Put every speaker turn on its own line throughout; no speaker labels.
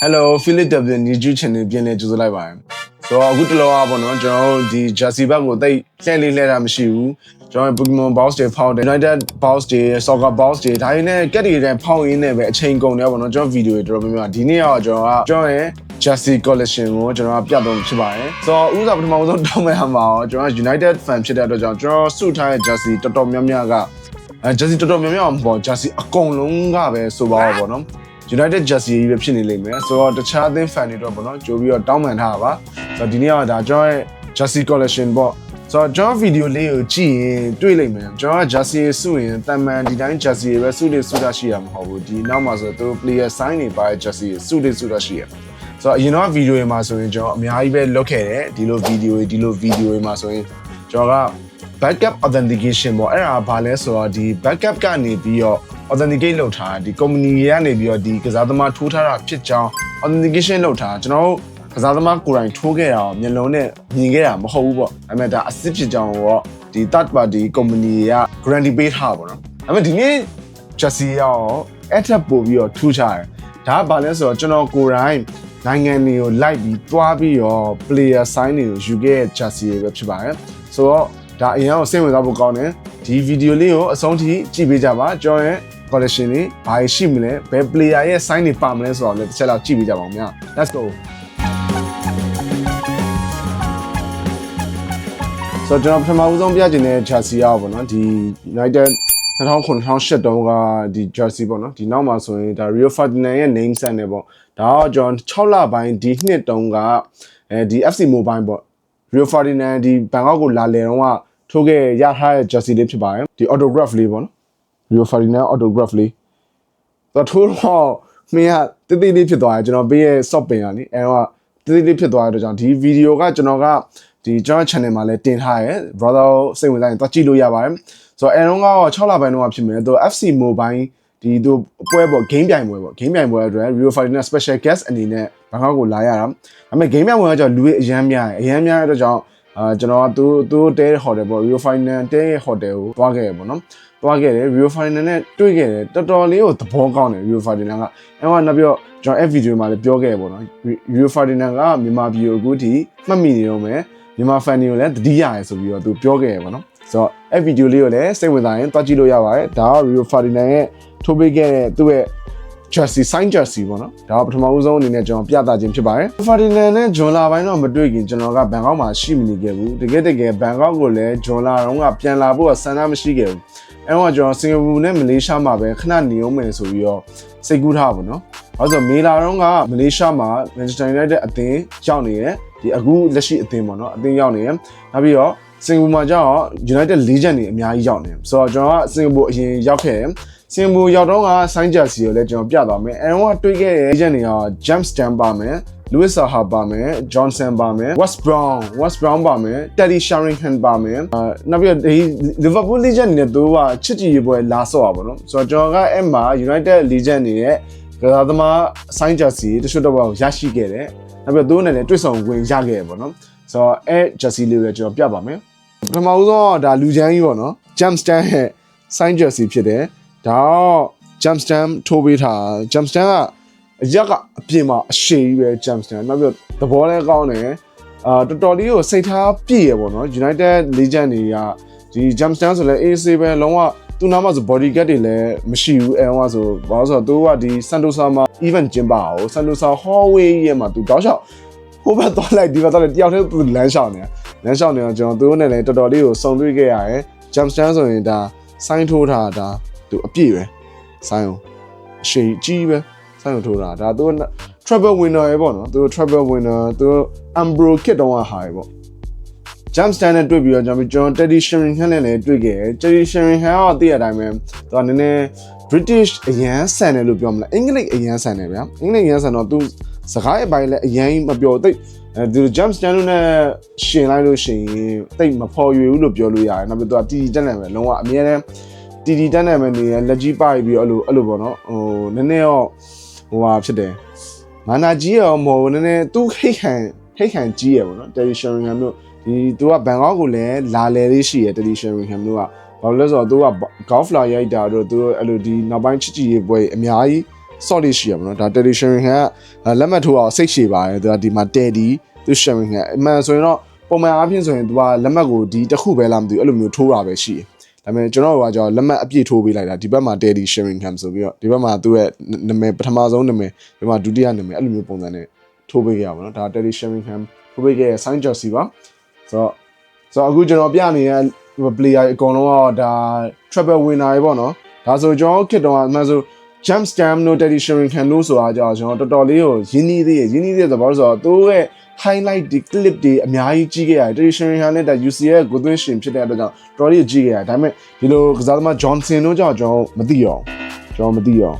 Hello Philip W YouTube channel ပြင်လဲကြိုဆိုလိုက်ပါတယ်ဆိုတော့အခုတလောကပေါ့နော်ကျွန်တော်တို့ဒီ Jersey ဘက်ကိုတိတ်လှည့်လေးလှည့်တာမရှိဘူးကျွန်တော် Pokemon Box တွေဖောက်တယ် United Box တွေ Soccer Box တွေဒါတွေနဲ့ကက်တွေတန်းဖောက်ရင်းနဲ့ပဲအချိန်ကုန်တယ်ပေါ့နော်ကျွန်တော်ဗီဒီယိုတွေတော်တော်များများဒီနေ့တော့ကျွန်တော်ကကျွန်တော်ရဲ့ Jersey collection ကိုကျွန်တော်ကပြတ်တော့ဖြစ်ပါတယ်ဆိုတော့ဥစားပထမဆုံးတောင်းမဲ့ဟာမှာတော့ကျွန်တော် United fan ဖြစ်တဲ့အတွက်ကြောင့်ကျွန်တော်စုထားတဲ့ Jersey တော်တော်များများကအဲ Jersey တော်တော်များများမပေါ့ Jersey အကုန်လုံးကပဲဆိုပါတော့ပေါ့နော် United Jersey ကြီးပဲဖြစ်နေလိမ့်မယ်ဆိုတော့တခြားအသင်း fan တွေတော့ပေါ့နော်ကြိုပြီးတော့တောင်းပန်ထားတာပါဆိုတော့ဒီနေ့ကဒါကျွန်တော်ရဲ့ Jersey collection ပေါ့ဆိုတော့ကျွန်တော်ဗီဒီယိုလေးကိုကြည့်ရင်တွေ့လိမ့်မယ်ကျွန်တော်က Jersey စုရင်တန်မှန်ဒီတိုင်း Jersey ပဲစုတွေစုတာရှိရမှာမဟုတ်ဘူးဒီနောက်မှာဆိုတော့သူ player sign တွေပါတဲ့ Jersey စုတွေစုတာရှိရဆိုတော့အရင်တော့ဗီဒီယိုတွေမှာဆိုရင်ကျွန်တော်အများကြီးပဲလုပ်ခဲ့တယ်ဒီလိုဗီဒီယိုတွေဒီလိုဗီဒီယိုတွေမှာဆိုရင်ကျွန်တော်က backup authentication ပေါ့အဲ့ဒါဘာလဲဆိုတော့ဒီ backup ကနေပြီးတော့ authenticate လုပ်ထားတာဒီ company တွေကနေပြီးတော့ဒီကစားသမားထိုးထားတာဖြစ်ကြောင်း authentication လုပ်ထားတာကျွန်တော်တို့ကစားသမားကိုယ်တိုင်ထိုးခဲ့တာမျက်လုံးနဲ့မြင်ခဲ့တာမဟုတ်ဘူးပေါ့ဒါပေမဲ့ဒါအစ်စ်ဖြစ်ကြောင်းတော့ဒီ third party company တွေက guarantee ပေးထားပါတော့ဒါပေမဲ့ဒီနေ့ Jersey ရောအဲ့ထက်ပို့ပြီးတော့ထူးခြားတယ်ဒါကဘာလဲဆိုတော့ကျွန်တော်ကိုယ်တိုင်နိုင်ငံတွေကိုလိုက်ပြီးတွားပြီးတော့ player sign တွေကိုယူခဲ့တဲ့ Jersey တွေပဲဖြစ်ပါတယ်ဆိုတော့ ဒါအရင်ကစိတ်ဝင်စားဖို့ကောင်းတယ်ဒီဗီဒီယိုလေးကိုအဆုံးထိကြည့်ပေးကြပါကျွန်တော်ရဲ့ collection တွေဘာရှိမလဲဘယ် player ရဲ့ sign တွေပါမလဲဆိုတော့လည်းတစ်ချက်လောက်ကြည့်ပေးကြပါဦးများ let's go ဆိုတော့ကျွန်တော်ပထမဦးဆုံးပြချင်တဲ့ Jersey อ่ะပေါ့နော်ဒီ United 2009-2008တုန်းကဒီ Jersey ပေါ့နော်ဒီနောက်မှာဆိုရင်ဒါ Rio Ferdinand ရဲ့ name set နဲ့ပေါ့ဒါတော့ကျွန်တော်6လပိုင်းဒီနှစ်တုန်းကအဲဒီ FC Mobile ပေါ့ Rio Ferdinand ဒီဘန်ကောက်ကိုလာလေတော့က ထိုးခဲ့ရထားတဲ့ Jersey လေးဖြစ်ပါတယ်ဒီ autograph လေးပေါ့နော် Rio Ferdinand autograph လေးတော့ထိုးတော့မင်းကတိတိလေးဖြစ်သွားတယ်ကျွန်တော်ပေးရဲ့ soft pin อ่ะနိအဲတော့တိတိလေးဖြစ်သွားတဲ့အတွက်ကြောင့်ဒီဗီဒီယိုကကျွန်တော်ကဒီကျွန်တော် channel မှာလည်းတင်ထားရဲ brother စိတ်ဝင်စားရင်တော့ကြည့်လို့ရပါတယ်ဆိုတော့အဲတော့ကတော့6လပိုင်းတော့ဖြစ်မယ်သူ FC Mobile ဒီသူပွဲပေါ့ game ပြိုင်ပွဲပေါ့ game ပြိုင်ပွဲအတွက် Rio Ferdinand special guest အနေနဲ့ဘန်ကောက်ကိုလာရတာဒါပေမဲ့ game ပြိုင်ပွဲကကြောင့်လူတွေအရန်များတယ်အရန်များတဲ့အတွက်ကြောင့် အာကျွန်တော်ကသူသူတဲဟိုတယ်ပေါ့ Rio Ferdinand တဲဟိုတယ်ကိုတွားခဲ့ရပေါ့နော်တွားခဲ့တယ် Rio Ferdinand နဲ့တွေ့ခဲ့တယ်တော်တော်လေးကိုသဘောကောင်းတယ် Rio Ferdinand ကအဲမှာနောက်ပြီးတော့ကျွန်တော်အဲ့ဗီဒီယိုမှာလည်းပြောခဲ့ရပေါ့နော် Rio Ferdinand ကမြန်မာပြည်ကိုအခုထိမှတ်မိနေတော့မယ်မြန်မာ fan တွေကိုလည်းတတိယရယ်ဆိုပြီးတော့သူပြောခဲ့ရပေါ့နော်ဆိုတော့အဲ့ဗီဒီယိုလေးကိုလည်းစိတ်ဝင်စားရင်တွားကြည့်လို့ရပါတယ်ဒါက Rio Ferdinand ရဲ့ထိုးပေးခဲ့တဲ့သူ့ရဲ့ Jersey sign Jersey ပေါ့နော်ဒါကပထမဦးဆုံးအနေနဲ့ကျွန်တော်ပြသခြင်းဖြစ်ပါတယ် Ferdinand နဲ့ဂျွန်လာပိုင်းတော့မတွေ့ခင်ကျွန်တော်ကဘန်ကောက်မှာရှိမနေခဲ့ဘူးတကယ်တကယ်ဘန်ကောက်ကိုလည်းဂျွန်လာတော့ကပြန်လာဖို့ဆန္ဒမရှိခဲ့ဘူးအဲတော့ကျွန်တော်စင်ကာပူနဲ့မလေးရှားမှာပဲခဏနေအောင်မယ်ဆိုပြီးတော့စိတ်ကူးထားပါတော့ဘာလို့ဆိုမေလာတော့ကမလေးရှားမှာ Manchester United အသင်းရောက်နေတယ်ဒီအခုလက်ရှိအသင်းပေါ့နော်အသင်းရောက်နေတယ်နောက်ပြီးတော့စင်ကာပူမှာကျတော့ United Legend တွေအများကြီးရောက်နေတယ်ဆိုတော့ကျွန်တော်ကစင်ကာပူအရင်ရောက်ခဲ့တယ် စင်ဘူရောက်တော့ကဆိုင်းဂျာစီကိုလည်းကျွန်တော်ပြသွားမယ်အဲတော့တွေးခဲ့တဲ့ agent တွေက James Stam ပါမယ် Louis Saha ပါမယ် Johnson ပါမယ် West Brown West Brown ပါမယ် Teddy Sheringham ပါမယ်အာနောက်ပြီးတော့ဒီ Liverpool legend တွေနဲ့သူကချစ်ကြည်ရေးပွဲလာဆော့ပါဘောနော်ဆိုတော့ကျွန်တော်ကအဲ့မှာ United legend တွေရဲ့ကစားသမားဆိုင်းဂျာစီတချို့တော့ရရှိခဲ့တယ်နောက်ပြီးတော့သူတို့နဲ့လည်းတွေ့ဆုံဝင်ရခဲ့ရပေါ့နော်ဆိုတော့အဲ့ jersey လေးကိုလည်းကျွန်တော်ပြပါမယ်ပထမဦးဆုံးဒါလူချမ်းကြီးပေါ့နော် James Stam ရဲ့ sign jersey ဖြစ်တယ် ဒါတော့ jump stamp ထိုးပေးထား jump stamp ကအရက်ကအပြင်မှာအရှိကြီးပဲ jump stamp နောက်ပြီးသဘောလည်းကောင်းတယ်အာတော်တော်လေးကိုစိတ်ထားပြည့်ရပေါ့နော် United Legend တွေကဒီ jump stamp ဆိုလဲ AC ပဲလုံးဝသူ့နားမှာဆို body guard တွေလည်းမရှိဘူးအဲဟောဆိုဘာလို့ဆိုတော့သူကဒီ Santosa မှာ event ကျင်းပအောင် Santosa hallway ရဲ့မှာသူတောက်လျှောက်ဟိုဘက်သွားလိုက်ဒီဘက်သွားလိုက်တယောက်တည်းသူလမ်းလျှောက်နေတာလမ်းလျှောက်နေတော့ကျွန်တော်သူတို့နဲ့လည်းတော်တော်လေးကိုစုံတွေ့ခဲ့ရတယ် jump stamp ဆိုရင်ဒါဆိုင်းထိုးထားတာ သူအပြည့်ပဲဆိုင်းအောင်အရှိကြီးပဲဆိုင်းအောင်ထိုးတာဒါသူက travel winner ပဲပေါ့နော်သူ travel winner သူ umbro kit တောင်းဟာရပေါ့ jump stand နဲ့တွေ့ပြီးတော့ကျွန်တော်ကျွန်တော် Teddy Sheringham နဲ့လည်းတွေ့ခဲ့တယ် Teddy Sheringham ကတည့်ရတိုင်းပဲသူကနည်းနည်း British အရန်ဆန်တယ်လို့ပြောမလားအင်္ဂလိပ်အရန်ဆန်တယ်ဗျာအင်္ဂလိပ်အရန်ဆန်တော့သူစကားရဲ့ပိုင်းလည်းအရန်မပြောသိအဲဒီ jump stand နဲ့ရှင်လိုက်လို့ရှိရင်တိတ်မဖော်ရွေဘူးလို့ပြောလို့ရတယ်နောက်ပြီးသူကတီတီတက်နေပဲလုံးဝအမြဲတမ်း တီတီတက်နေမယ်နေရလက်ကြီးပိုက်ပြီးတော့အဲ့လိုအဲ့လိုပေါ့နော်ဟိုနည်းနည်းတော့ဟိုဟာဖြစ်တယ်မာနာကြီးရောမဟုတ်နည်းနည်းသူခိတ်ခံခိတ်ခံကြီးရပေါ့နော် Teddy Sheringham တို့ဒီသူကဘန်ကောက်ကိုလည်းလာလေလေးရှိရ Teddy Sheringham တို့ကဘာလို့လဲဆိုတော့သူက golf လာရိုက်တာတို့သူအဲ့လိုဒီနောက်ပိုင်းချစ်ကြည်ရေးပွဲအများကြီး sort လေးရှိရပါတော့ဒါ Teddy Sheringham ကလက်မှတ်ထိုးအောင်စိတ်ရှည်ပါတယ်သူကဒီမှာ Teddy သူ Sheringham အမှန်ဆိုရင်တော့ပုံမှန်အားဖြင့်ဆိုရင်သူကလက်မှတ်ကိုဒီတစ်ခုပဲလားမသိဘူးအဲ့လိုမျိုးထိုးတာပဲရှိတယ် ဒါပေမဲ့ကျွန်တော်တို့ကကြောလက်မှတ်အပြည့်ထိုးပေးလိုက်တာဒီဘက်မှာ Teddy Sheringham ဆိုပြီးတော့ဒီဘက်မှာသူ့ရဲ့နာမည်ပထမဆုံးနာမည်ဒီမှာဒုတိယနာမည်အဲ့လိုမျိုးပုံစံနဲ့ထိုးပေးကြရပါတော့ဒါ Teddy Sheringham ထိုးပေးခဲ့တဲ့ sign jersey ပါဆိုတော့ဆိုတော့အခုကျွန်တော်ပြနေတဲ့ player အကုန်လုံးတော့ဒါ triple winner တွေပေါ့နော်ဒါဆိုကျွန်တော်ခစ်တော့အမှန်ဆို jump stam တို့ Teddy Sheringham တို့ဆိုတာကြောင့်ကျွန်တော်တော်တော်လေးကိုရင်းနှီးသေးရရင်းနှီးသေးတဲ့ဘောဆိုတော့သူရဲ့ highlight ဒီ clip တွေအများကြီးကြီးခဲ့ရတယ် Teddy Sheringham နဲ့ဒါ UC ရဲ့ကိုသွင်းရှင်ဖြစ်တဲ့အတွက်ကြောင့်တော်တော်လေးကြီးခဲ့ရတယ်ဒါပေမဲ့ဒီလိုကစားသမား Johnson တို့ကြောင့်ကျွန်တော်မသိရောကျွန်တော်မသိရော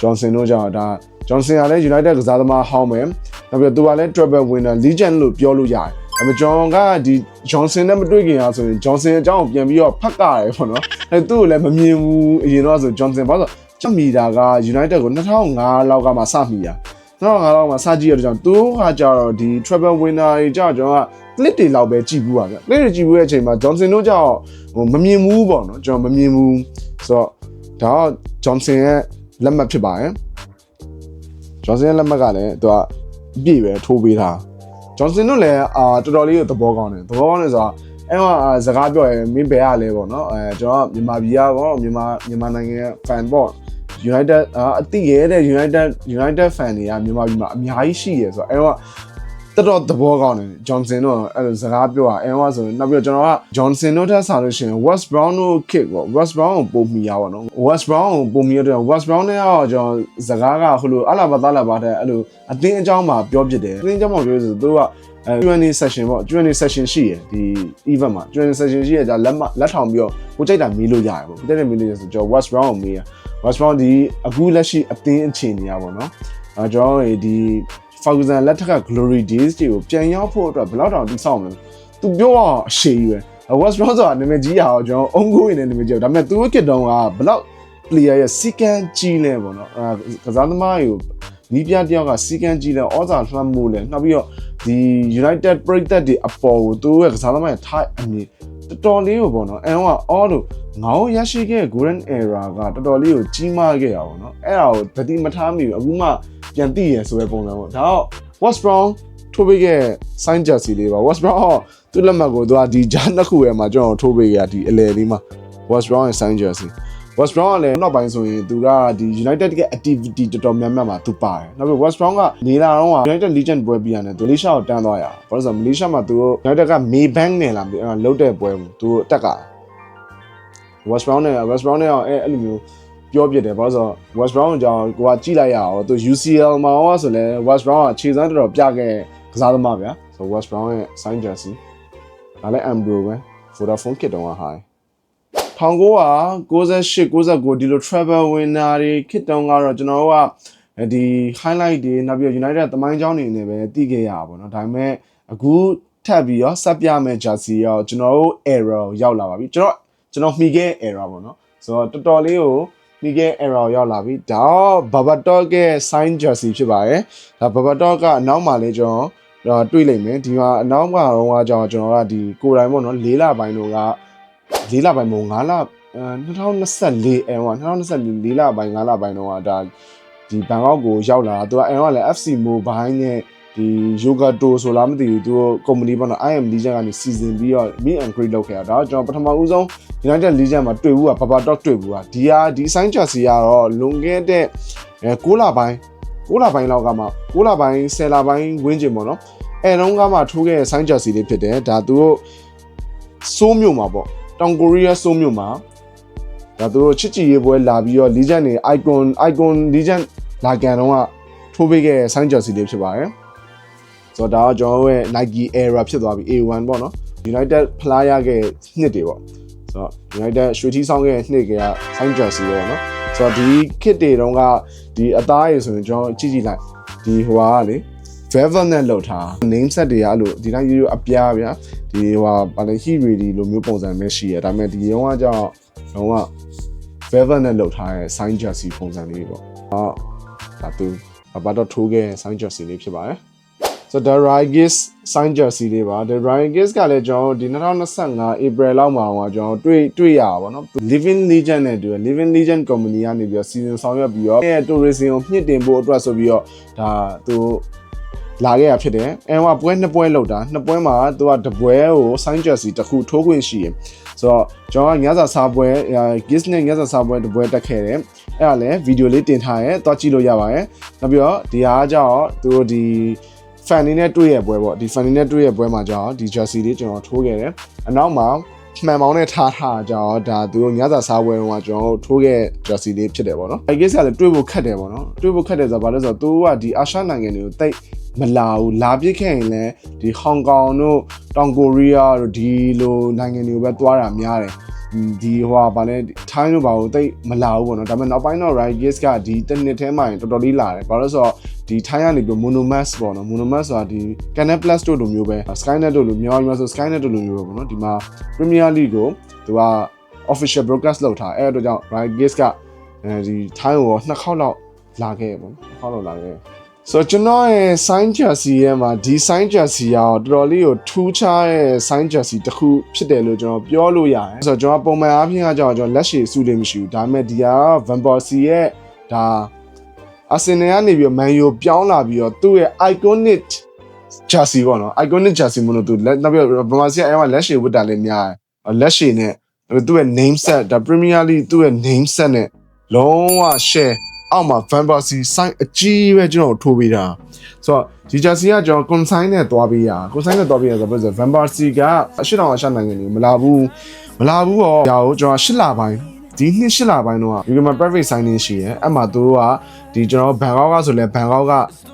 Johnson တို့ကြောင့်ဒါ Johnson ကလည်း United ကစားသမားဟောင်းမယ်နောက်ပြီးတော့သူကလည်း treble winner legend လို့ပြောလို့ရတယ်။ဒါပေမဲ့ John ကဒီ Johnson နဲ့မတွေ့ခင်အားဆိုရင် Johnson အကြောင်းကိုပြန်ပြီးတော့ဖတ်ကြရတယ်ပေါ့နော်။အဲသူ့ကိုလည်းမမြင်ဘူးအရင်တော့ဆို Johnson ဘာလို့ ချက်မီတာက United ကို2005လောက်ကမှစမိတာ။2005လောက်မှစကြည့်ရတဲ့ကြောင့်သူကကြတော့ဒီ treble winner တွေကြောင့်ကျွန်တော်က clip တွေလောက်ပဲကြည့်ဘူးပါဗျ။ clip တွေကြည့်ဘူးတဲ့အချိန်မှာ Johnson တို့ကြောင့်ဟိုမမြင်ဘူးပေါ့နော်ကျွန်တော်မမြင်ဘူးဆိုတော့ဒါက Johnson ရဲ့လက်မှတ်ဖြစ်ပါတယ်။ Johnson ရဲ့လက်မှတ်ကလည်းသူကအပြည့်ပဲထိုးပေးတာ Johnson တို့လည်းအာတော်တော်လေးကိုသဘောကောင်းတယ်သဘောကောင်းတယ်ဆိုတာအဲ့မှာစကားပြောရင်မင်းဘယ်ရလဲပေါ့နော်အဲကျွန်တော်ကမြန်မာပြည်ကပေါ့မြန်မာမြန်မာနိုင်ငံရဲ့ fan ပေါ့ United အတိရဲတဲ့ United United fan တွေကမြန်မာပြည်မှာအများကြီးရှိရဆိုတော့အဲ့တော့တော်တော်သဘောကောင်းတယ် Johnson တို့အဲ့လိုစကားပြောတာအဲ့ဟောဆိုနောက်ပြီးတော့ကျွန်တော်က Johnson တို့ထက်ဆာလို့ရှိရင် West Brown တို့ kick ပေါ့ West Brown ကိုပုံမိရပါတော့ West Brown ကိုပုံမိရတဲ့ West Brown နဲ့တော့ကျွန်တော်စကားကဟိုလိုအလာဘာသားလာပါတဲ့အဲ့လိုအတင်းအကြောင်းမှာပြောပြတယ်အတင်းအကြောင်းမှာပြောဆိုသူကအဲ Q&A session ပေါ့ Q&A session ရှိရယ်ဒီ event မှာ Q&A session ရှိရယ်ဒါလက်မလက်ထောင်ပြီးတော့ကိုကြိုက်တာမေးလို့ရတယ်ပေါ့ကိုကြိုက်တဲ့မေးလို့ရဆိုကျွန်တော် West Brown ကိုမေးရ West Brown ဒီအခုလက်ရှိအတင်းအခြေအနေရပါတော့အဲကျွန်တော်တို့ဒီ Ferguson လက်ထက်က Glory Days တွေကိုပြန်ရောက်ဖို့အတွက်ဘယ်တော့တောင်တိစောက်မလဲသူပြောတော့အရှိကြီးပဲ West Brom ဆိုတာနာမည်ကြီးရအောင်ကျွန်တော်အုံကိုဝင်တဲ့နာမည်ကြီးဒါပေမဲ့သူ့ကစ်တုံးကဘယ်လောက် player ရဲ့စီကန်းကြီးလဲပေါ့နော်အဲကစားသမားတွေကိုနီးပြတယောက်ကစီကန်းကြီးလဲဩဇာလွှမ်းမိုးလဲနောက်ပြီးတော့ဒီ United ပရိသတ်တွေအပေါ်ကိုသူ့ရဲ့ကစားသမားရဲ့ type အမြင် တော်တော်လေးကိုပေါ့နော်အဲတော့အော်လို့ငေါရရှိခဲ့ golden era ကတော်တော်လေးကိုကြီးမားခဲ့ရပါတော့နော်အဲ့ဒါကိုတတိမထားမိဘူးအခုမှပြန်သိရဆိုတဲ့ပုံစံပေါ့ဒါတော့ West Brom ထိုးပေးခဲ့ sign jersey လေးပါ West Brom ဟောသူ့လက်မှတ်ကိုသူကဒီဂျာနှစ်ခုရဲ့မှာကျွန်တော်ထိုးပေးခဲ့ဒီအလဲလေးမှာ West Brom ရဲ့ sign jersey West Brom ကလည်းနောက်ပိုင်းဆိုရင်သူကဒီ United ရဲ့ activity တော်တော်များများမှာသူပါတယ်နောက်ပြီး West Brom ကနေလာတော့ United Legend ပွဲပြီးရတယ်သူမလေးရှားကိုတန်းသွားရဘာလို့ဆိုတော့မလေးရှားမှာသူတို့ United က Maybank နဲ့လာပြီးအဲ့လုတ်တဲ့ပွဲကိုသူတို့တက်က West Brom နဲ့ West Brom နဲ့အဲ့အဲ့လိုမျိုးပြောပြတယ်ဘာလို့ဆိုတော့ West Brown ကိုကြောင့်ကိုကကြည့်လိုက်ရအောင်သူ UCL မှာဟောဆိုလဲ West Brown ကခြေစမ်းတော်တော်ပြခဲ့ကစားသမားဗျာဆို West Brown ရဲ့ sign jersey ဒါလည်း Ambro ပဲ Vodafone ကစ်တုံးက high 1998 99ဒီလို travel winner တွေခေတ်တုန်းကတော့ကျွန်တော်တို့ကဒီ highlight တွေနောက်ပြီး United တမိုင်းကြောင်းနေနေပဲတည်ခဲ့ရတာပေါ့နော်ဒါပေမဲ့အခုထပ်ပြီးရောစပ်ပြမဲ့ jersey ရောကျွန်တော်တို့ error ရောက်လာပါပြီကျွန်တော်ကျွန်တော်မှီခဲ့ error ပေါ့နော်ဆိုတော့တော်တော်လေးကိုမှီခဲ့ error ရောက်လာပြီဒါတော့ Babatok ရဲ့ sign jersey ဖြစ်ပါတယ်ဒါ Babatok ကအနောက်မှာလဲကျွန်တော်တွေ့လိမ့်မယ်ဒီမှာအနောက်မှာတော့ကျွန်တော်ကဒီကိုယ်တိုင်ပေါ့နော်၄လပိုင်းတော့က ၄လပိုင်းမို့၅လ2024အဲဟို2024လပိုင်း၅လပိုင်းတော့ကဒါဒီဘန်ကောက်ကိုရောက်လာတာသူကအဲဟိုကလည်း FC Mobile နဲ့ဒီ Yoga To ဆိုလားမသိဘူးသူတို့ company ပေါ့နော် IM Legion ကနေစီစဉ်ပြီးတော့ meet and greet လုပ်ခဲ့တာဒါတော့ကျွန်တော်ပထမဦးဆုံး United Legion မှာတွေ့ဘူးကဘာဘာတော့တွေ့ဘူးကဒီဟာဒီ sign jersey ကတော့လွန်ခဲ့တဲ့အဲ6လပိုင်း6လပိုင်းလောက်ကမှ6လပိုင်း10လပိုင်းဝန်းကျင်ပေါ့နော်အဲတုန်းကမှထိုးခဲ့တဲ့ sign jersey လေးဖြစ်တယ်ဒါသူတို့စိုးမြို့မှာပေါ့ တောင်ကိုရီးယားစိုးမြို့မှာဒါသူတို့ချစ်ကြည်ရေးပွဲလာပြီးတော့ Legion တွေ icon icon Legion လာကန်တော့ကထိုးပေးခဲ့တဲ့ sign jersey လေးဖြစ်ပါတယ်ဆိုတော့ဒါကကျွန်တော်တို့ရဲ့ Nike era ဖြစ်သွားပြီ A1 ပေါ့နော် United ဖလားရခဲ့နှစ်တွေပေါ့ဆိုတော့ United ရွှေထီးဆောင်ခဲ့နှစ်က sign jersey ပေါ့နော်ဆိုတော့ဒီ kit တွေတုန်းကဒီအသားရည်ဆိုရင်ကျွန်တော်ကြည့်ကြည့်လိုက်ဒီဟိုဟာကလေ velvet နဲ့လောက်ထား name set တွေကအဲ့လိုဒီတိုင်းရိုးရိုးအပြားဗျာဒီဟိုဟာဗာလေ heat ready လိုမျိုးပုံစံမျိုးရှိရဒါပေမဲ့ဒီရုံးကကြောင့်တော့က velvet နဲ့လောက်ထားတဲ့ sign jersey ပုံစံလေးပေါ့ဟောဒါသူဘာတော့ထိုးခဲ့ sign jersey လေးဖြစ်ပါတယ်ဆိုတော့ The Rygis sign jersey တွေပါ The Rygis ကလည်းကျွန်တော်တို့ဒီ2025 April လောက်မှာတော့ကျွန်တော်တို့တွေ့တွေ့ရပါတော့ Living Legend နဲ့တူတယ် Living Legend company ကနေပြီးတော့ season ဆောင်ရွက်ပြီးတော့အဲ tourism ကိုမြင့်တင်ဖို့အတွက်ဆိုပြီးတော့ဒါသူ လာခဲ့ရဖြစ်တယ်အဲဟိုပွဲနှစ်ပွဲလောက်တာနှစ်ပွဲမှာသူကတပွဲကို sign jersey တစ်ခုထိုးခွင့်ရှိရယ်ဆိုတော့ကျွန်တော်ကညစာစားပွဲ gis နဲ့ညစာစားပွဲတပွဲတက်ခဲ့တယ်အဲ့ဒါလည်းဗီဒီယိုလေးတင်ထားရဲသွားကြည့်လို့ရပါတယ်နောက်ပြီးတော့ဒီဟာကကြောင့်သူတို့ဒီ fan နေနဲ့တွေ့ရပွဲပေါ့ဒီ fan နေနဲ့တွေ့ရပွဲမှာကြောင့်ဒီ jersey လေးကျွန်တော်ထိုးခဲ့တယ်အနောက်မှာမှန်ပေါင်းနဲ့ထားထားကြောင့်ဒါသူတို့ညစာစားပွဲတော့ကျွန်တော်ထိုးခဲ့ jersey လေးဖြစ်တယ်ပေါ့နော်အဲကိစ္စကလည်းတွေ့ဖို့ခက်တယ်ပေါ့နော်တွေ့ဖို့ခက်တယ်ဆိုတော့ဘာလဲဆိုတော့သူကဒီအာရှနိုင်ငံတွေကိုတိတ် မလာဘူးလာပြစ်ခဲ့ရင်လည်းဒီဟောင်ကောင်တို့တောင်ကိုရီးယားတို့ဒီလိုနိုင်ငံတွေကိုပဲသွားတာများတယ်ဒီဟိုဟာဗာလဲထိုင်းတို့ဘာလို့တိတ်မလာဘူးပေါ့နော်ဒါပေမဲ့နောက်ပိုင်းတော့ Rigis ကဒီတစ်နှစ်ထဲမှာတော်တော်လေးလာတယ်ဘာလို့ဆိုတော့ဒီထိုင်းကနေပြီး Monomax ပေါ့နော် Monomax ဆိုတာဒီ Canal Plus တို့လိုမျိုးပဲ Skynet တို့လိုမျိုးမျိုးဆို Skynet တို့လိုမျိုးပဲပေါ့နော်ဒီမှာ Premier League ကိုသူက official broadcast လုပ်ထားအဲ့အတွက်ကြောင့် Rigis ကအဲဒီထိုင်းကိုနှစ်ခေါက်လောက်လာခဲ့ပေါ့နော်နှစ်ခေါက်လောက်လာခဲ့ ဆိုတော့ကျွန်တော်ရဲ့ sign jersey ရဲ့မှာဒီ sign jersey ရောတော်တော်လေးကိုထူးခြားတဲ့ sign jersey တစ်ခုဖြစ်တယ်လို့ကျွန်တော်ပြောလို့ရတယ်ဆိုတော့ကျွန်တော်ပုံမှန်အားဖြင့်ကကြောင့်ကျွန်တော်လက်ရှိစုလေးမရှိဘူးဒါပေမဲ့ဒီက Van Persie ရဲ့ဒါအာဆင်နယ်ကနေပြီးတော့ Man U ပြောင်းလာပြီးတော့သူ့ရဲ့ iconic jersey ပေါ့နော် iconic jersey မလို့သူလက်နောက်ပြီးတော့ဗမာစီကအဲမှာလက်ရှိဝတ်တာလေးများတယ်လက်ရှိနဲ့သူ့ရဲ့ name set ဒါ Premier League သူ့ရဲ့ name set နဲ့လုံးဝ share အောက်မှာ Van Persie sign အကြီးပဲကျွန်တော်ထိုးပေးတာဆိုတော့ဒီ jersey ကကျွန်တော် consign နဲ့တွားပေးရ consign နဲ့တွားပေးရဆိုတော့ Van Persie ကအရှိတောင်အရှနိုင်ငံတွေမလာဘူးမလာဘူးတော့ဒါကိုကျွန်တော်၈လပိုင်းဒီနှစ်၈လပိုင်းတော့ဒီမှာ private signing ရှိရဲအဲ့မှာသူတို့ကဒီကျွန်တော်ဘန်ကောက်ကဆိုလဲဘန်ကောက်က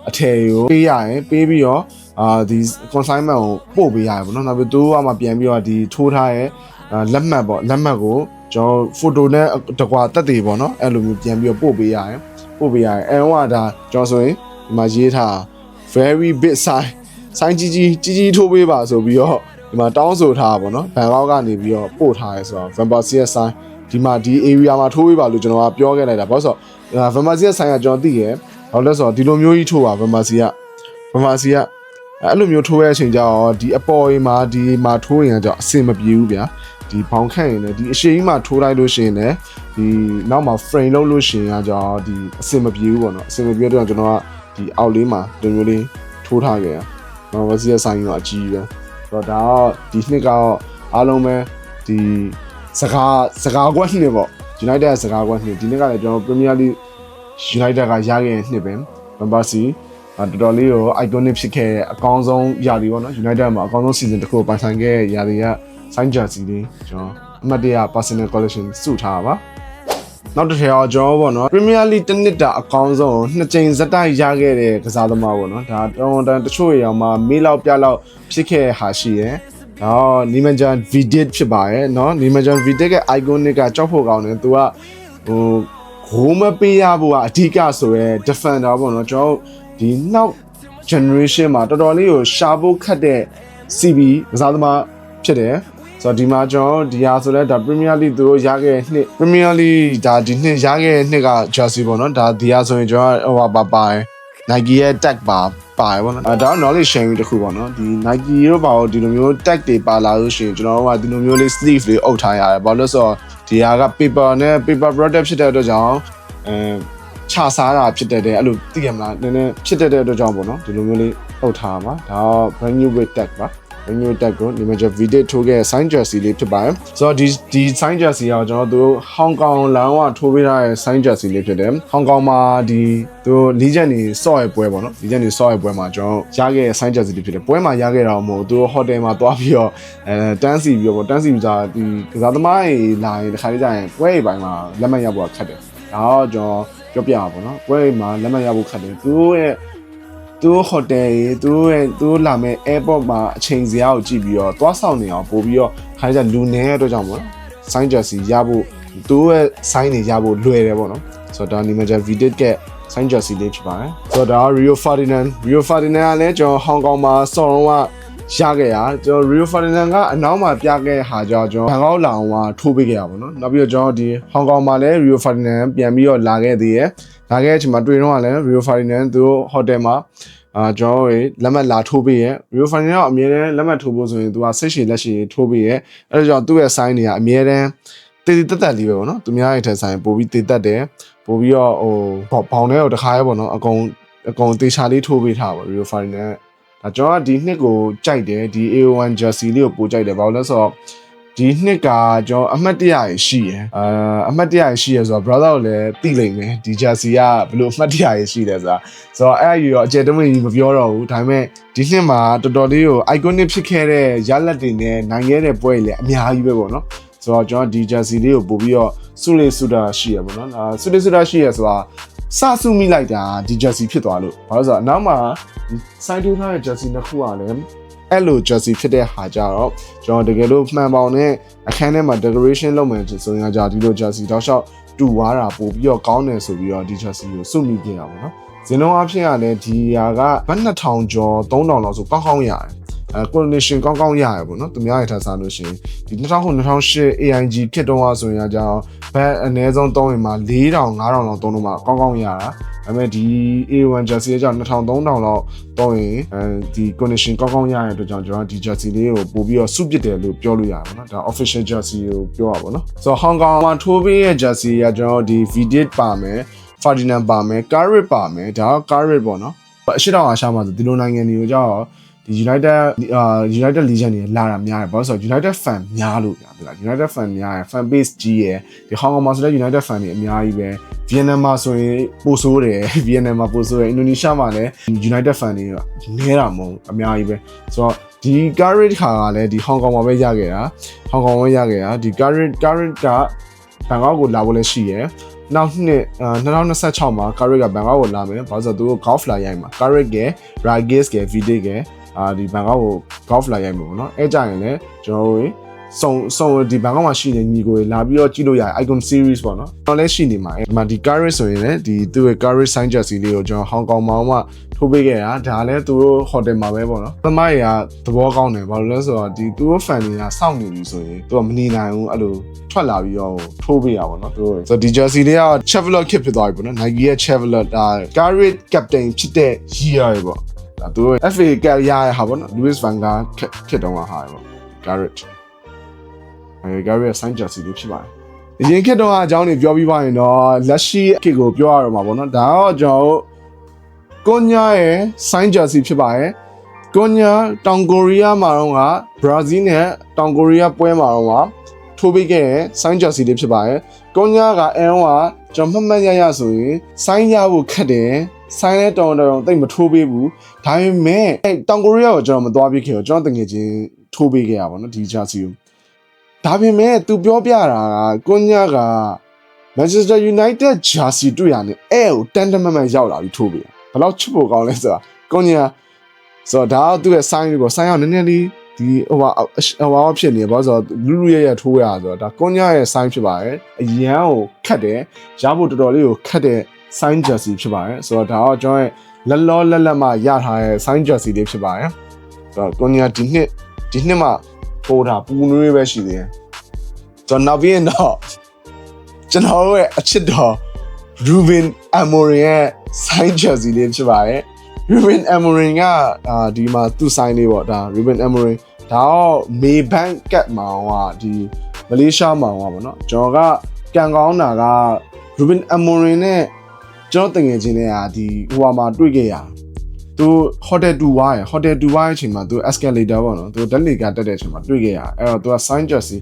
အထည်ကိုပေးရရင်ပေးပြီးတော့အာဒီ consignment ကိုပို့ပေးရတယ်ပေါ့နော်နောက်ပြီးသူတို့ကမှပြန်ပြီးတော့ဒီထိုးထားရဲလက်မှတ်ပေါ့လက်မှတ်ကို ကျွန်တော်ဖိုတိုနဲ့တကွာတက်တည်ပေါ့နော်အဲ့လိုမျိုးပြန်ပြီးတော့ပို့ပေးရတယ်ပို့ပေးရတယ်အဲဟိုကဒါကျွန်တော်ဆိုရင်ဒီမှာရေးထား very big size ဆိုင်ကြီးကြီးကြီးကြီးထိုးပေးပါဆိုပြီးတော့ဒီမှာတောင်းဆိုထားပါဗောနော်ဘန်ကောက်ကနေပြီးတော့ပို့ထားရဲဆိုတော့ Vampa CS sign ဒီမှာဒီ area မှာထိုးပေးပါလို့ကျွန်တော်ကပြောခဲ့လိုက်တာဘာလို့ဆိုတော့ Vampa CS sign ကကျွန်တော်သိရယ်ဘာလို့လဲဆိုတော့ဒီလိုမျိုးကြီးထိုးပါ Vampa CS က Vampa CS ကအဲ့လိုမျိုးထိုးရတဲ့အချိန်ကျတော့ဒီအပေါ်ကြီးမှာဒီမှာထိုးရင်ကြောင့်အဆင်မပြေဘူးဗျာ ဒီဘောင်ခန့်ရင်လည်းဒီအရှိန်ကြီးမှာထိုးလိုက်လို့ရှိရင်လည်းဒီနောက်မှာ frame လုပ်လို့ရှိရင်ကကြောင့်ဒီအဆင်မပြေဘူးပေါ့နော်အဆင်မပြေတော့ကျွန်တော်ကဒီအောက်လေးမှာဒီမျိုးလေးထိုးထားခဲ့ရ။နော်ဝစီရဆိုင်တော့အကြီးပဲ။ဆိုတော့ဒါတော့ဒီနှစ်ကတော့အားလုံးပဲဒီစကားစကားကွက်နှစ်ပေါ့ United စကားကွက်နှစ်ဒီနှစ်ကလည်းကျွန်တော် Premier League United ကရခဲ့တဲ့နှစ်ပဲ။ Van Persie တော်တော်လေးကို iconic ဖြစ်ခဲ့တဲ့အကောင်းဆုံးຢာဒီပေါ့နော် United မှာအကောင်းဆုံး season တစ်ခုပိုင်ဆိုင်ခဲ့တဲ့ຢာဒီက sign jersey လေးကျွန်တော်အမှတ်တရ personal collection စုထားပါနောက်တစ်ထည်အောင်ကျွန်တော်ပေါ့နော် Premier League တစ်နှစ်တာအကောင်းဆုံးနှစ်ကြိမ်ဇက်တိုက်ရခဲ့တဲ့ကစားသမားပေါ့နော်ဒါတော်တန်တချို့ရောင်မှာမေးလောက်ပြလောက်ဖြစ်ခဲ့ဟာရှိရယ်တော့နီမန်ဂျန် Vidit ဖြစ်ပါရဲ့เนาะနီမန်ဂျန် Vidit ရဲ့ iconic ကကြောက်ဖို့ကောင်းတယ်သူကဟိုဂိုးမပေးရဖို့ကအဓိကဆိုရဲ defender ပေါ့နော်ကျွန်တော်ဒီနောက် generation မှာတော်တော်လေးကိုရှာဖို့ခတ်တဲ့ CB ကစားသမားဖြစ်တယ် ဆိုတော့ဒီမှာကျွန်တော်ဒီဟာဆိုလဲဒါ Premier League သူတို့ရခဲ့တဲ့နှစ် Premier League ဒါဒီနှစ်ရခဲ့တဲ့နှစ်က Chelsea ပေါ့နော်ဒါဒီဟာဆိုရင်ကျွန်တော်ဟိုပါပါ Nike ရဲ့ tag ပါပါတယ်ပေါ့နော်အဲဒါ knowledge sharing တစ်ခုပေါ့နော်ဒီ Nike တို့ပါတော့ဒီလိုမျိုး tag တွေပါလာလို့ရှိရင်ကျွန်တော်တို့ကဒီလိုမျိုးလေး sleeve လေးအုပ်ထားရတယ်ဘာလို့လဲဆိုတော့ဒီဟာက paper နဲ့ paper product ဖြစ်တဲ့အတွက်ကြောင့်အဲခြာစားတာဖြစ်တဲ့တဲ့အဲ့လိုသိရမလားနည်းနည်းဖြစ်တဲ့တဲ့အတွက်ကြောင့်ပေါ့နော်ဒီလိုမျိုးလေးအုပ်ထားပါဒါတော့ brand new weight tag ပါ renew tag ကိုဒီမှာကျ video ထိုးခဲ့ sign jersey လေးဖြစ်ပါတယ်ဆိုတော့ဒီဒီ sign jersey ကကျွန်တော်တို့ဟောင်ကောင်လောင်းကထိုးပေးထားတဲ့ sign jersey လေးဖြစ်တယ်ဟောင်ကောင်မှာဒီသူလီဂျန်နေဆော့ရပွဲပေါ့နော်လီဂျန်နေဆော့ရပွဲမှာကျွန်တော်ရခဲ့တဲ့ sign jersey လေးဖြစ်တယ်ပွဲမှာရခဲ့တာမဟုတ်သူဟိုတယ်မှာသွားပြီးတော့အဲတန်းစီပြီးတော့တန်းစီပြီးသားဒီကစားသမားတွေလာရင်တစ်ခါလေးကျရင်ပွဲတွေပိုင်းမှာလက်မှတ်ရဖို့ခက်တယ်ဒါတော့ကျွန်တော်ပြောပြပါပေါ့နော်ပွဲမှာလက်မှတ်ရဖို့ခက်တယ်သူတို့ရဲ့ သူဟိုတယ်ရေသူရဲ့သူလာမဲ့ airport မှာအချိန်စရာကိုကြည့်ပြီးတော့သွားဆောင်နေအောင်ပို့ပြီးတော့ခါကြလူနေတဲ့အတွက်ကြောင့်ပေါ့နော် sign jersey ရဖို့သူရဲ့ sign တွေရဖို့လွယ်တယ်ပေါ့နော်ဆိုတော့ဒါနီမဂျာ vidit က sign jersey လေးဖြစ်ပါတယ်ဆိုတော့ဒါ Rio Ferdinand Rio Ferdinand ကလည်းကျွန်တော်ဟောင်ကောင်မှာစော်တော့က ရခဲ့ရကျွန်တော် Rio Ferdinand ကအနောက်မှာပြခဲ့ဟာကြောင့်ကျွန်တော်ဘန်ကောက်လောင်ကထိုးပေးခဲ့ရပါတော့နောက်ပြီးတော့ကျွန်တော်ဒီဟောင်ကောင်မှာလည်း Rio Ferdinand ပြန်ပြီးတော့လာခဲ့သေးရယ်လာခဲ့တဲ့အချိန်မှာတွေ့တော့ကလည်း Rio Ferdinand သူတို့ဟိုတယ်မှာအာကျွန်တော်တို့လက်မှတ်လာထိုးပေးရဲ့ Rio Ferdinand ကအမြဲတမ်းလက်မှတ်ထိုးဖို့ဆိုရင်သူကဆက်ရှည်လက်ရှည်ထိုးပေးရဲ့အဲဒါကြောင့်သူ့ရဲ့ sign တွေကအမြဲတမ်းတည်တည်တက်တက်လေးပဲပေါ့နော်သူများရဲ့ထက်ဆိုင်ပို့ပြီးတည်တက်တယ်ပို့ပြီးတော့ဟိုဘောင်ထဲကိုတခါရဲပေါ့နော်အကုန်အကုန်တေချာလေးထိုးပေးထားပါ Rio Ferdinand ဒါကျွန်တော်ကဒီနှစ်ကိုကြိုက်တယ်ဒီ A1 jersey လေးကိုပိုကြိုက်တယ်ဘာလို့လဲဆိုတော့ဒီနှစ်ကကျွန်တော်အမှတ်တရရရှိရယ်အာအမှတ်တရရရှိရယ်ဆိုတော့ brother ကိုလည်းသိလိမ့်မယ်ဒီ jersey ကဘယ်လိုအမှတ်တရရရှိလဲဆိုတာဆိုတော့အဲ့အယူရောအကျယ်တမင်ကြီးမပြောတော့ဘူးဒါပေမဲ့ဒီနှစ်မှာတော်တော်လေးကို iconic ဖြစ်ခဲ့တဲ့ရလက်တွေနဲ့နိုင်ခဲ့တဲ့ပွဲတွေလည်းအများကြီးပဲပေါ့နော်ဆိုတော့ကျွန်တော်ဒီ jersey လေးကိုပို့ပြီးတော့စုလေးစုတာရှိရပေါ့နော်အာစုလေးစုတာရှိရဆိုတာ စဆုမိလိုက်တာဒီ jersey ဖြစ်သွားလို့ဘာလို့ဆိုတော့အနောက်မှာစိုင်းထိုးထားတဲ့ jersey နှစ်ခုကလည်းအဲ့လို jersey ဖြစ်တဲ့ဟာကြတော့ကျွန်တော်တကယ်လို့မှန်ပေါင်နဲ့အခန်းထဲမှာ decoration လုပ်မယ်ဆိုရင်じゃဒီလို jersey တောက်လျှောက်တူသွားတာပို့ပြီးတော့ကောင်းတယ်ဆိုပြီးတော့ဒီ jersey ကိုစုမိခဲ့ရပါတော့ဇင်းလုံးအဖြစ်ကလည်းဒီဟာကဘတ်2000ကျော်3000လောက်ဆိုကောင်းကောင်းရတယ် အဲ coordination ကောင်းကောင်းရရပေါ့နော်သူများရထားစားလို့ရှိရင်ဒီ2009 2008 AIG ခစ်တုံးอ่ะဆိုရင်အကြောင်းဘတ်အနည်းဆုံးသုံးရင်မှာ4000 5000လောက်သုံးလို့မှကောင်းကောင်းရတာဒါပေမဲ့ဒီ A1 jersey အကြောင်း2000 3000လောက်သုံးရင်အဲဒီ condition ကောင်းကောင်းရတဲ့အတွက်ကြောင့်ကျွန်တော်ဒီ jersey လေးကိုပို့ပြီးတော့စုပစ်တယ်လို့ပြောလို့ရပါတော့ဒါ official jersey ကိုပြောရပါတော့ဆိုတော့ Hong Kong မှာထိုးပေးရဲ့ jersey ကကျွန်တော်ဒီ Vidic ပါမယ် Ferdinand ပါမယ် Carrick ပါမယ်ဒါက Carrick ပေါ့နော်အရှိတောင်အာရှမှာဆိုဒီလိုနိုင်ငံတွေကိုကြောက် ဒီ United အာ United Legend တွေလာတာများတယ်ဘာလို့ဆိုတော့ United fan များလို့ပြတယ်လား United fan များရယ် fan base ကြီးရယ်ဒီ Hong Kong မှာဆိုတဲ့ United fan တွေအများကြီးပဲ Vietnam မှာဆိုရင်ပိုဆိုးတယ် Vietnam မှာပိုဆိုးတယ် Indonesia မှာလည်း United fan တွေကနဲတာမဟုတ်အများကြီးပဲဆိုတော့ဒီ Garrett ခါကလည်းဒီ Hong Kong မှာပဲရခဲ့တာ Hong Kong မှာရခဲ့တာဒီ Garrett Garrett ကဘန်ကောက်ကိုလာဖို့လည်းရှိရယ်နောက်နှစ်2026မှာ Carrick ကဘန်ကောက်ကိုလာမယ်ဘာလို့ဆိုတော့သူတို့ golf လာရိုက်မှာ Carrick က Ragis က Vidic က အာဒီဘန်ကောက်ကို golf လာရိုက်မှာပေါ့နော်အဲကြရင်လည်းကျွန်တော်တို့စုံစုံဒီဘန်ကောက်မှာရှိတဲ့ညီကိုတွေလာပြီးတော့ကြည့်လို့ရတယ် icon series ပေါ့နော်ကျွန်တော်လည်းရှိနေမှာဒီမှာဒီ Carrick ဆိုရင်လည်းဒီသူ့ရဲ့ Carrick sign jersey လေးကိုကျွန်တော် Hong Kong မှာမှထိုးပေးခဲ့တာဒါလည်းသူတို့ hotel မှာပဲပေါ့နော်သမိုင်းကသဘောကောင်းတယ်ဘာလို့လဲဆိုတော့ဒီသူတို့ fan တွေကစောင့်နေပြီဆိုရင်သူကမနေနိုင်ဘူးအဲ့လိုထွက်လာပြီးတော့ထိုးပေးရပါတော့သူတို့ဆိုတော့ဒီ jersey လေးက Chevrolet ခစ်ဖြစ်သွားပြီပေါ့နော် Nike ရဲ့ Chevrolet ဒါ Carrick captain ဖြစ်တဲ့ year ပဲပေါ့ ဒါသူတို့ FA Cup ရရဟာပေါ့နော် Louis van Gaal ခစ်တုံးကဟာပေါ့ Garrett အဲ Garrett ရဲ့ sign jersey လေးဖြစ်ပါတယ်အရင်ခေတ်တော့အကြောင်းတွေပြောပြီးပါရင်တော့လက်ရှိခေတ်ကိုပြောရတော့မှာပေါ့နော်ဒါတော့ကျွန်တော်တို့ကွန်ညာရဲ့ sign jersey ဖြစ်ပါတယ်ကွန်ညာတောင်ကိုရီးယားမှာတော့ကဘရာဇီးနဲ့တောင်ကိုရီးယားပွဲမှာတော့ကထိုးပေးခဲ့တဲ့ sign jersey လေးဖြစ်ပါတယ်ကွန်ညာကအဲတော့ကကျွန်တော်မှတ်မှတ်ရရဆိုရင် sign ရဖို့ခက်တယ် ဆိုင်လဲတောင်းတောင်းတိတ်မထိုးပေးဘူးဒါပေမဲ့တောင်ကိုရီးယားကိုကျွန်တော်မသွားပြခဲ့တော့ကျွန်တော်တကယ်ချင်းထိုးပေးခဲ့ရပါတော့ဒီဂျာစီကိုဒါပေမဲ့သူပြောပြတာကကွန်ညာက Manchester United ဂျာစီတွေ့ရတယ်အဲ့ကိုတန်တမန်မန်ရောက်လာပြီးထိုးပေးတာဘယ်တော့ချစ်ဖို့ကောင်းလဲဆိုတာကွန်ညာဆိုတော့ဒါကသူ့ရဲ့ sign ကို sign အောင်နည်းနည်းလေးဒီဟိုဟာဟိုဟာဖြစ်နေဘာလို့ဆိုတော့လူလူရဲ့ရဲ့ထိုးရဆိုတော့ဒါကွန်ညာရဲ့ sign ဖြစ်ပါတယ်အရန်ကိုခတ်တယ်ရဖို့တော်တော်လေးကိုခတ်တဲ့ sign jersey ဖြစ်ပါတယ်ဆိုတော့ဒါတော့ကျွန်တော်ရဲ့လက်လောလက်လက်မှရထားတဲ့ sign jersey လေးဖြစ်ပါတယ်ဆိုတော့ကိုညာဒီနှစ်ဒီနှစ်မှပို့တာပူနွေးပဲရှိသေးတယ်ကျွန်တော်နောက်ပြီးရင်တော့ကျွန်တော်ရဲ့အချစ်တော် Ruben Amorim ရဲ့ sign jersey လေးဖြစ်ပါတယ် Ruben Amorim ကအာဒီမှာသူ့ sign လေးပေါ့ဒါ Ruben Amorim ဒါတော့ Maybank Cup မှာဟောဒီမလေးရှားမှာဟောပါเนาะကျွန်တော်ကကန်ကောင်းတာက Ruben Amorim နဲ့ ကျွန်တော်တငယ်ချင်းတွေကဒီဟိုဟာမှာတွေ့ခဲ့ရသူ hotel 2ဝါးရ hotel 2ဝါးရဲ့အချိန်မှာသူ escalator ပေါ့နော်သူဓာတ်လေကတက်တဲ့အချိန်မှာတွေ့ခဲ့ရအဲ့တော့သူက sign jersey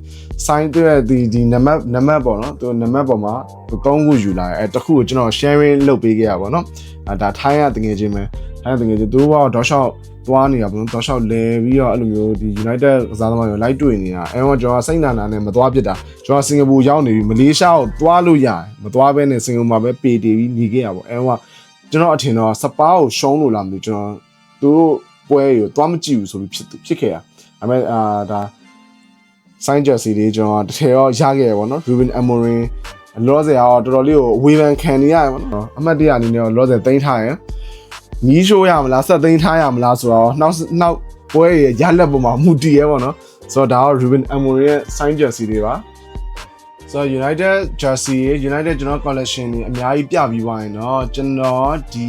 sign သူရဲ့ဒီဒီနံပါတ်နံပါတ်ပေါ့နော်သူနံပါတ်ပေါ်မှာသူသုံးခုယူလာတယ်အဲ့တခုကိုကျွန်တော် sharing လုပ်ပေးခဲ့ရပါတော့အဲဒါထိုင်းရတငယ်ချင်းပဲ ထိုင်းရတငယ်ချင်းသူကတော့တောက်လျှောက်သွားနေတာပေါ့နော်တောက်လျှောက်လဲပြီးတော့အဲ့လိုမျိုးဒီ United ကစားသမားတွေလိုက်တွေ့နေတာအဲ့တော့ကျွန်တော်စိတ်နာနာနဲ့မသွားပြစ်တာကျွန်တော်စင်ကာပူရောက်နေပြီမလေးရှားကိုသွားလို့ရတယ်မသွားဘဲနဲ့စင်ကာပူမှာပဲပေတီပြီးနေခဲ့ရပေါ့အဲ့တော့ကျွန်တော်အထင်တော့စပါးကိုရှုံးလို့လားမသိဘူးကျွန်တော်သူတို့ပွဲကိုသွားမကြည့်ဘူးဆိုပြီးဖြစ်ဖြစ်ခဲ့ရဒါပေမဲ့အာဒါ sign jersey လေးကျွန်တော်တထည်ရောရခဲ့ရပေါ့နော် Ruben Amorim လောဆယ်ကတော့တော်တော်လေးကိုဝေဖန်ခံနေရတယ်ပေါ့နော်အမှတ်တရအနေနဲ့တော့လောဆယ်သိမ်းထားရင် မီးရှိုးရမလားဆက်သိမ်းထားရမလားဆိုတော့နောက်နောက်ပွဲရဲ့ရလက်ပေါ်မှာမူတည်ရဲပေါ့နော်ဆိုတော့ဒါက Ruben Amorim ရဲ့ sign jersey တွေပါဆိုတော့ United Jersey ရေ United ကျွန်တော် collection တွေအများကြီးပြပြီးသွားရင်တော့ကျွန်တော်ဒီ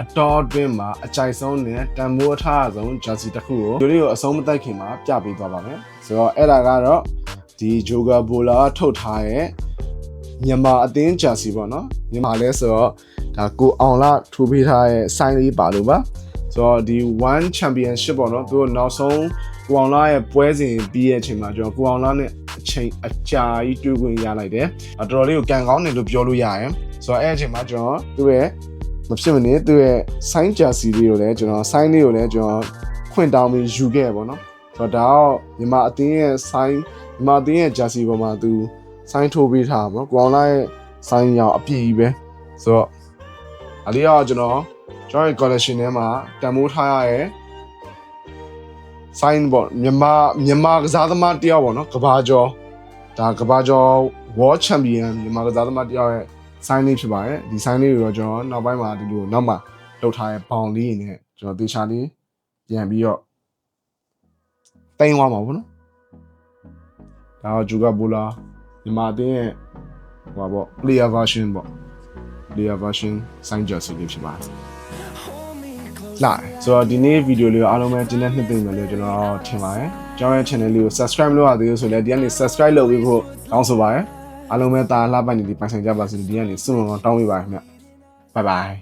အတော်အတွင်းမှာအကြိုက်ဆုံးနဲ့တန်ဖိုးအထားအဆုံး Jersey တစ်ခုကိုဒီလေးကိုအဆုံးမတိုက်ခင်မှာပြပေးသွားပါမယ်ဆိုတော့အဲ့ဒါကတော့ဒီ Joga Bola ထုတ်ထားရဲ့မြန်မာအသင်း Jersey ပေါ့နော်မြန်မာလဲဆိုတော့ ဒါကိုအောင်လာထိုးပေးထားရဲ့ sign လေးပါလို့ပါဆိုတော့ဒီ1 championship ပေါ့နော်သူတို့နောက်ဆုံးကိုအောင်လာရဲ့ပွဲစဉ်ပြီးရဲ့အချိန်မှာကျွန်တော်ကိုအောင်လာနဲ့အချိန်အကြာကြီးတွေ့ခွင့်ရလိုက်တယ်အတော်တော်လေးကိုကန်ကောင်းတယ်လို့ပြောလို့ရရင်ဆိုတော့အဲ့အချိန်မှာကျွန်တော်သူ့ရဲ့မဖြစ်မနေသူ့ရဲ့ sign jersey လေးကိုလည်းကျွန်တော် sign လေးကိုလည်းကျွန်တော်ခွင့်တောင်းပြီးယူခဲ့ပေါ့နော်ဆိုတော့ဒါတော့မြန်မာအသင်းရဲ့ sign မြန်မာအသင်းရဲ့ jersey ပေါ်မှာသူ sign ထိုးပေးထားပါပေါ့ကိုအောင်လာရဲ့ sign ရောင်အပြည့်ကြီးပဲဆိုတော့ အလေးရောကျွန်တော်ကျွန်တော်ရဲ့ collection ထဲမှာတန်မိုးထားရရဲ့ sign ပေါ့မြန်မာမြန်မာကစားသမားတယောက်ပေါ့နော်ကဘာကျော်ဒါကဘာကျော် world champion မြန်မာကစားသမားတယောက်ရဲ့ sign လေးဖြစ်ပါတယ်ဒီ sign လေးကိုတော့ကျွန်တော်နောက်ပိုင်းမှာဒီလိုနောက်မှာလောက်ထားရဲ့ဘောင်လေးနဲ့ကျွန်တော်တေချာလေးပြန်ပြီးတော့တိုင်းသွားမှာပေါ့နော်ဒါတော့ဂျူကဘူလာမြန်မာအသင်းရဲ့ဟိုပါပေါ့ player version ပေါ့ player version sign jersey လေးဖြစ်ပါတယ်လာဆိုတော့ဒီနေ့ဗီဒီယိုလေးကိုအားလုံးပဲတင်းနဲ့နှစ်သိမ့်မယ်လို့ကျွန်တော်ထင်ပါတယ်ကျွန်တော်ရဲ့ channel လေးကို subscribe လုပ်ရသေးလို့ဆိုလည်းဒီကနေ subscribe လုပ်ပြီးဖို့တောင်းဆိုပါတယ်အားလုံးပဲတာလှပနေဒီပိုင်ဆိုင်ကြပါစေဒီကနေစွန့်အောင်တောင်းပေးပါခင်ဗျ bye bye